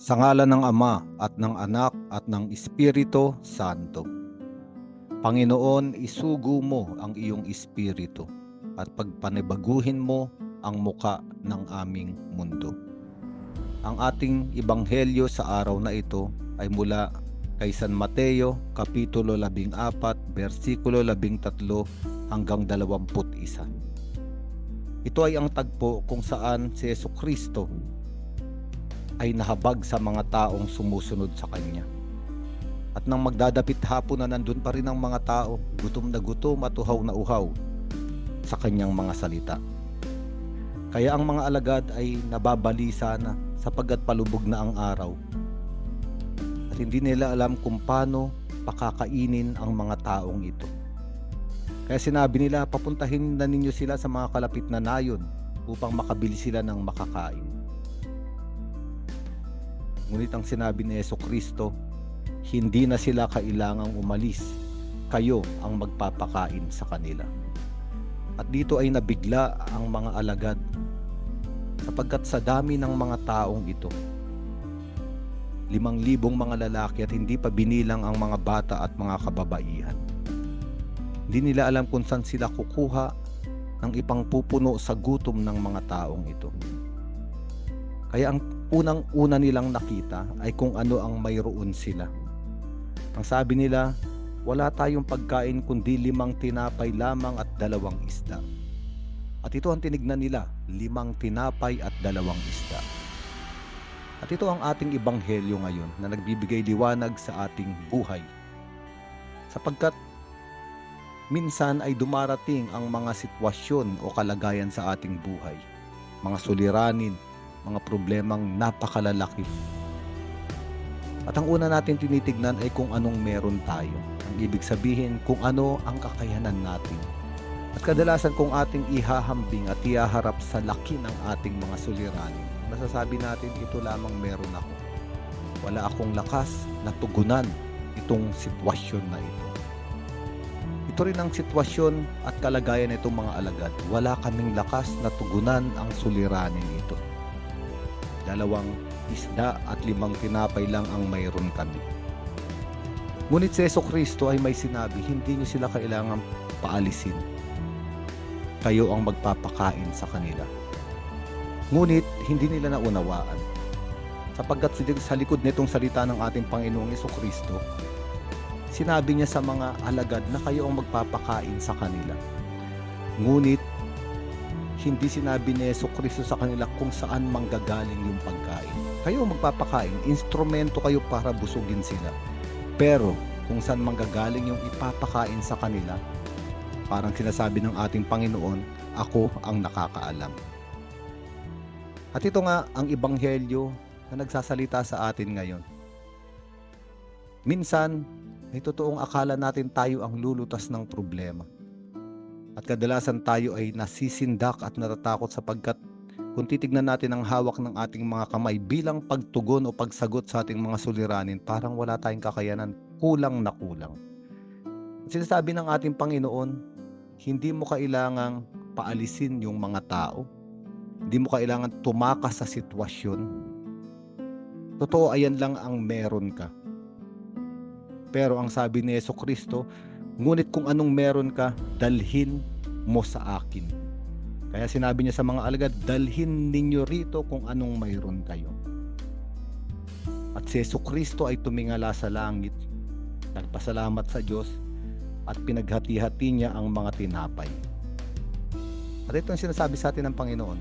Sa ngala ng Ama at ng Anak at ng Espiritu Santo. Panginoon, isugo mo ang iyong espiritu at pagpanibaguhin mo ang muka ng aming mundo. Ang ating ebanghelyo sa araw na ito ay mula kay San Mateo, Kapitulo 14, versikulo 13 hanggang 21. Ito ay ang tagpo kung saan si Yesu Kristo ay nahabag sa mga taong sumusunod sa Kanya. At nang magdadapit hapon na nandun pa rin ang mga tao, gutom na gutom at uhaw na uhaw sa Kanyang mga salita. Kaya ang mga alagad ay nababalisa na sapagkat palubog na ang araw. At hindi nila alam kung paano pakakainin ang mga taong ito. Kaya sinabi nila, papuntahin na ninyo sila sa mga kalapit na nayon upang makabili sila ng makakain. Ngunit ang sinabi ni Yeso Kristo, hindi na sila kailangang umalis. Kayo ang magpapakain sa kanila. At dito ay nabigla ang mga alagad sapagkat sa dami ng mga taong ito, limang libong mga lalaki at hindi pa binilang ang mga bata at mga kababaihan. Hindi nila alam kung saan sila kukuha ng ipangpupuno sa gutom ng mga taong ito. Kaya ang unang-una nilang nakita ay kung ano ang mayroon sila. Ang sabi nila, wala tayong pagkain kundi limang tinapay lamang at dalawang isda. At ito ang tinignan nila, limang tinapay at dalawang isda. At ito ang ating ibanghelyo ngayon na nagbibigay liwanag sa ating buhay. Sapagkat minsan ay dumarating ang mga sitwasyon o kalagayan sa ating buhay. Mga suliranin, mga problemang napakalalaki. At ang una natin tinitignan ay kung anong meron tayo. Ang ibig sabihin kung ano ang kakayanan natin. At kadalasan kung ating ihahambing at ihaharap sa laki ng ating mga suliranin, masasabi natin ito lamang meron ako. Wala akong lakas na tugunan itong sitwasyon na ito. Ito rin ang sitwasyon at kalagayan nitong mga alagad. Wala kaming lakas na tugunan ang suliranin ito dalawang isda at limang tinapay lang ang mayroon kami. Ngunit si Yeso Kristo ay may sinabi, hindi niyo sila kailangan paalisin. Kayo ang magpapakain sa kanila. Ngunit hindi nila naunawaan. Sapagkat sa likod nitong salita ng ating Panginoong Yeso Kristo, sinabi niya sa mga alagad na kayo ang magpapakain sa kanila. Ngunit hindi sinabi ni Yeso Kristo sa kanila kung saan manggagaling yung pagkain. Kayo magpapakain, instrumento kayo para busugin sila. Pero kung saan manggagaling yung ipapakain sa kanila, parang sinasabi ng ating Panginoon, ako ang nakakaalam. At ito nga ang ibanghelyo na nagsasalita sa atin ngayon. Minsan, may totoong akala natin tayo ang lulutas ng problema. At kadalasan tayo ay nasisindak at natatakot sapagkat kung titignan natin ang hawak ng ating mga kamay bilang pagtugon o pagsagot sa ating mga suliranin, parang wala tayong kakayanan, kulang na kulang. At sinasabi ng ating Panginoon, hindi mo kailangang paalisin yung mga tao. Hindi mo kailangan tumakas sa sitwasyon. Totoo, ayan lang ang meron ka. Pero ang sabi ni Yeso Kristo, Ngunit kung anong meron ka, dalhin mo sa akin. Kaya sinabi niya sa mga alagad, dalhin ninyo rito kung anong mayroon kayo. At si Yesu Kristo ay tumingala sa langit, nagpasalamat sa Diyos, at pinaghati-hati niya ang mga tinapay. At ito ang sinasabi sa atin ng Panginoon.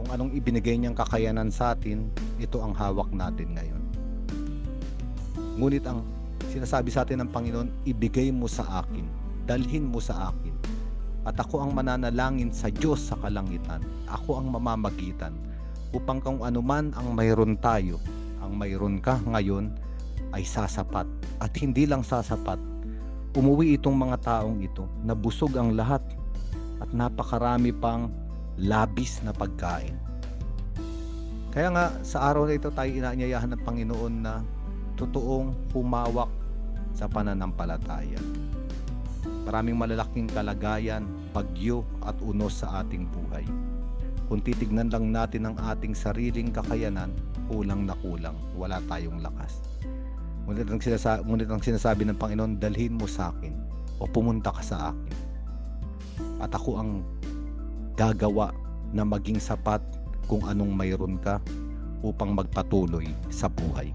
Kung anong ibinigay niyang kakayanan sa atin, ito ang hawak natin ngayon. Ngunit ang sinasabi sa atin ng Panginoon, ibigay mo sa akin, dalhin mo sa akin. At ako ang mananalangin sa Diyos sa kalangitan. Ako ang mamamagitan upang kung anuman ang mayroon tayo, ang mayroon ka ngayon ay sasapat. At hindi lang sasapat, umuwi itong mga taong ito na busog ang lahat at napakarami pang labis na pagkain. Kaya nga sa araw na ito tayo inaanyayahan ng Panginoon na totoong humawak sa pananampalataya. Maraming malalaking kalagayan, bagyo at unos sa ating buhay. Kung titignan lang natin ang ating sariling kakayanan, kulang na kulang, wala tayong lakas. Ngunit ang, sinasa- ngunit ang sinasabi ng Panginoon, dalhin mo sa akin o pumunta ka sa akin. At ako ang gagawa na maging sapat kung anong mayroon ka upang magpatuloy sa buhay.